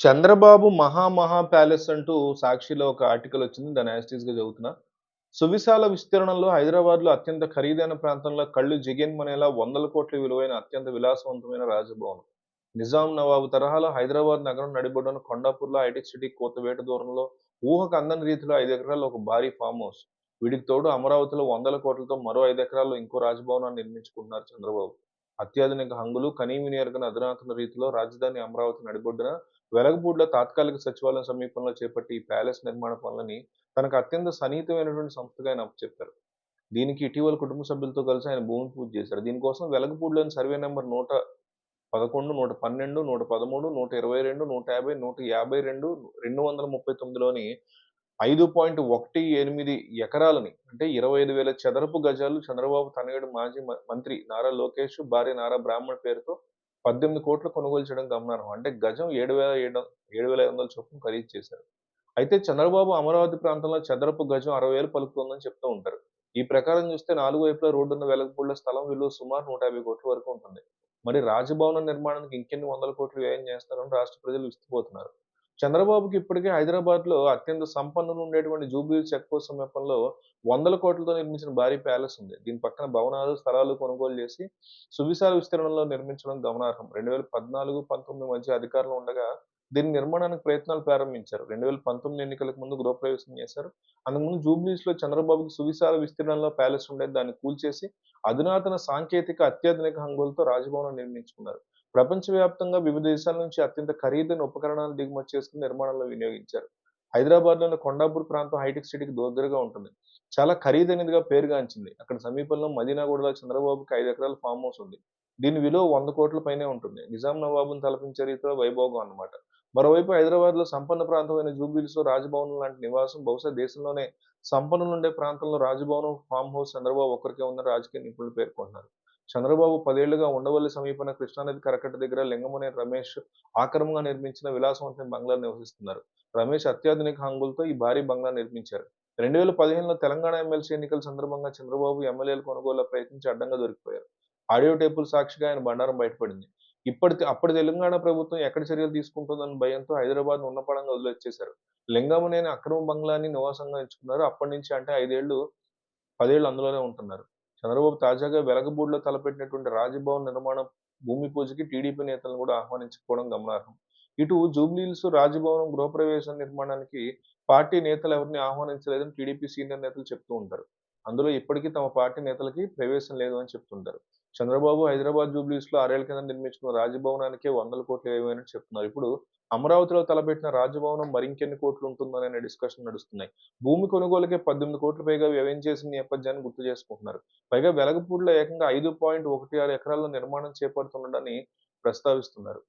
చంద్రబాబు మహామహా ప్యాలెస్ అంటూ సాక్షిలో ఒక ఆర్టికల్ వచ్చింది దాని యాస్టీస్గా చదువుతున్నా. సువిశాల విస్తీర్ణంలో హైదరాబాద్లో అత్యంత ఖరీదైన ప్రాంతంలో కళ్ళు జిగెన్మనేలా వందల కోట్ల విలువైన అత్యంత విలాసవంతమైన రాజభవనం. నిజాం నవాబు తరహాలో హైదరాబాద్ నగరం నడిబొడ్డున కొండాపూర్లో హైటెక్ సిటీ కోతవేట దూరంలో ఊహకు అందని రీతిలో ఐదు ఎకరాల్లో ఒక భారీ ఫామ్ హౌస్. వీడికి తోడు అమరావతిలో వందల కోట్లతో మరో ఐదు ఎకరాల్లో ఇంకో రాజభవనాన్ని నిర్మించుకుంటున్నారు చంద్రబాబు. అత్యాధునిక హంగులు కనీవిని ఎరగని అధునాతన రీతిలో రాజధాని అమరావతి నడిబొడ్డున వెలగపూడిలో తాత్కాలిక సచివాలయం సమీపంలో చేపట్టి ఈ ప్యాలెస్ నిర్మాణ పనులని తనకు అత్యంత సన్నిహితమైనటువంటి సంస్థగా ఆయన అప్పచెప్పారు దీనికి ఇటీవల కుటుంబ సభ్యులతో కలిసి ఆయన భూమి పూజ చేశారు. దీనికోసం వెలగపూడిలోని సర్వే నెంబర్ నూట పదకొండు నూట పన్నెండు నూట పదమూడు నూట ఇరవై రెండు నూట యాభై నూట యాభై రెండు రెండు వందల ముప్పై తొమ్మిదిలోని ఐదు పాయింట్ ఒకటి ఎనిమిది ఎకరాలని అంటే ఇరవై ఐదు వేల చదరపు గజాలు చంద్రబాబు తనయుడు మాజీ మ- మంత్రి నారా లోకేష్ భార్య నారా బ్రాహ్మణ్ పేరుతో పద్దెనిమిది కోట్లు కొనుగోలు చేయడం గమనార్హం. అంటే గజం ఏడు వేల ఏడు ఏడు వేల ఐదు వందల చొప్పున ఖరీదు చేశారు. అయితే చంద్రబాబు అమరావతి ప్రాంతంలో చదరపు గజం అరవై వేలు పలుకుతుందని చెప్తూ ఉంటారు. ఈ ప్రకారం చూస్తే నాలుగు వైపులా రోడ్డున్న వెలగపూడిలో స్థలం విలువ సుమారు నూట యాభై కోట్ల వరకు ఉంటుంది. మరి రాజభవనం నిర్మాణానికి ఇంకెన్ని వందల కోట్లు వ్యయం చేస్తారని రాష్ట్ర ప్రజలు విస్తుపోతున్నారు. చంద్రబాబుకి ఇప్పటికే హైదరాబాద్లో అత్యంత సంపన్నులు ఉండేటువంటి జూబ్లీ చెక్ పోస్ట్ సమీపంలో వందల కోట్లతో నిర్మించిన భారీ ప్యాలెస్ ఉంది. దీని పక్కన భవనాలు స్థలాలు కొనుగోలు చేసి సువిశాల విస్తీర్ణంలో నిర్మించడం గమనార్హం. రెండు వేల పద్నాలుగు పంతొమ్మిది మధ్య అధికారంలో ఉండగా దీని నిర్మాణానికి ప్రయత్నాలు ప్రారంభించారు. రెండు వేల పంతొమ్మిది ఎన్నికలకు ముందు గృహప్రవేశం చేశారు. అందుకుముందు జూబ్లీస్లో చంద్రబాబుకి సువిశాల విస్తీర్ణంలో ప్యాలెస్ ఉండేది. దాన్ని కూల్చేసి అధునాతన సాంకేతిక అత్యాధునిక హంగులతో రాజభవనం నిర్మించుకున్నారు. ప్రపంచవ్యాప్తంగా వివిధ దేశాల నుంచి అత్యంత ఖరీదైన ఉపకరణాలు దిగుమతి చేసుకుని నిర్మాణంలో వినియోగించారు. హైదరాబాద్లోని కొండాపూర్ ప్రాంతం హైటెక్ సిటీకి దగ్గరగా ఉంటుంది. చాలా ఖరీదైనదిగా పేరుగాంచింది. అక్కడ సమీపంలో మదీనాగూడలో చంద్రబాబుకి ఐదు ఎకరాల ఫామ్ హౌస్ ఉంది. దీని విలువ వంద కోట్ల పైనే ఉంటుంది. నిజాం నవాబును తలపించే రీతిలో వైభోగం అన్నమాట. మరోవైపు హైదరాబాద్లో సంపన్న ప్రాంతమైన జూబిలీస్లో రాజభవనం లాంటి నివాసం బహుశా దేశంలోనే సంపన్నులు ఉండే ప్రాంతంలో రాజభవనం ఫామ్ హౌస్ చంద్రబాబు ఒక్కరికే ఉందని రాజకీయ నిపుణులు పేర్కొంటున్నారు. చంద్రబాబు పదేళ్ళుగా ఉండవల్లి సమీపన కృష్ణానది కరకట్ట దగ్గర లింగమునే రమేష్ ఆక్రమంగా నిర్మించిన విలాసవంతమైన బంగ్లా నివసిస్తున్నారు. రమేష్ అత్యాధునిక హంగులతో ఈ భారీ బంగ్లా నిర్మించారు. రెండు వేల పదిహేనులో తెలంగాణ ఎమ్మెల్సీ ఎన్నికల సందర్భంగా చంద్రబాబు ఎమ్మెల్యేలు కొనుగోలు ప్రయత్నించి అడ్డంగా దొరికిపోయారు. ఆడియో టేపుల సాక్షిగా ఆయన బండారం బయటపడింది. ఇప్పటి అప్పటి తెలంగాణ ప్రభుత్వం ఎక్కడ చర్యలు తీసుకుంటుందన్న భయంతో హైదరాబాద్ ఉన్నపడంగా వదిలేచ్చేశారు. లింగమునేని అక్రమ బంగ్లాని నివాసంగా ఎంచుకున్నారు. అప్పటి నుంచి అంటే ఐదేళ్ళు పదేళ్ళు అందులోనే ఉంటున్నారు. చంద్రబాబు తాజాగా వెలగబూడిలో తలపెట్టినటువంటి రాజభవన్ నిర్మాణం భూమి పూజకి టీడీపీ నేతలను కూడా ఆహ్వానించుకోవడం గమనార్హం. ఇటు జూబ్లీహిల్స్ రాజభవనం గృహప్రవేశం నిర్మాణానికి పార్టీ నేతలు ఎవరిని ఆహ్వానించలేదని టీడీపీ సీనియర్ నేతలు చెప్తూ ఉంటారు. అందులో ఇప్పటికీ తమ పార్టీ నేతలకి ప్రవేశం లేదు అని చెప్తుంటారు. చంద్రబాబు హైదరాబాద్ జూబ్లీస్లో ఆరేళ్ళ కింద నిర్మించుకున్న రాజభవనానికే వందల కోట్లు ఏమైనా చెప్తున్నారు. ఇప్పుడు అమరావతిలో తలపెట్టిన రాజభవనం మరింకెన్ని కోట్లు ఉంటుందనే డిస్కషన్ నడుస్తున్నాయి. భూమి కొనుగోలుకే పద్దెనిమిది కోట్ల పైగా వ్యయం చేసిన నేపథ్యాన్ని గుర్తు చేసుకుంటున్నారు. పైగా వెలగపూడిలో ఏకంగా ఐదు పాయింట్ ఒకటి ఆరు ఎకరాల్లో నిర్మాణం చేపడుతుండని ప్రస్తావిస్తున్నారు.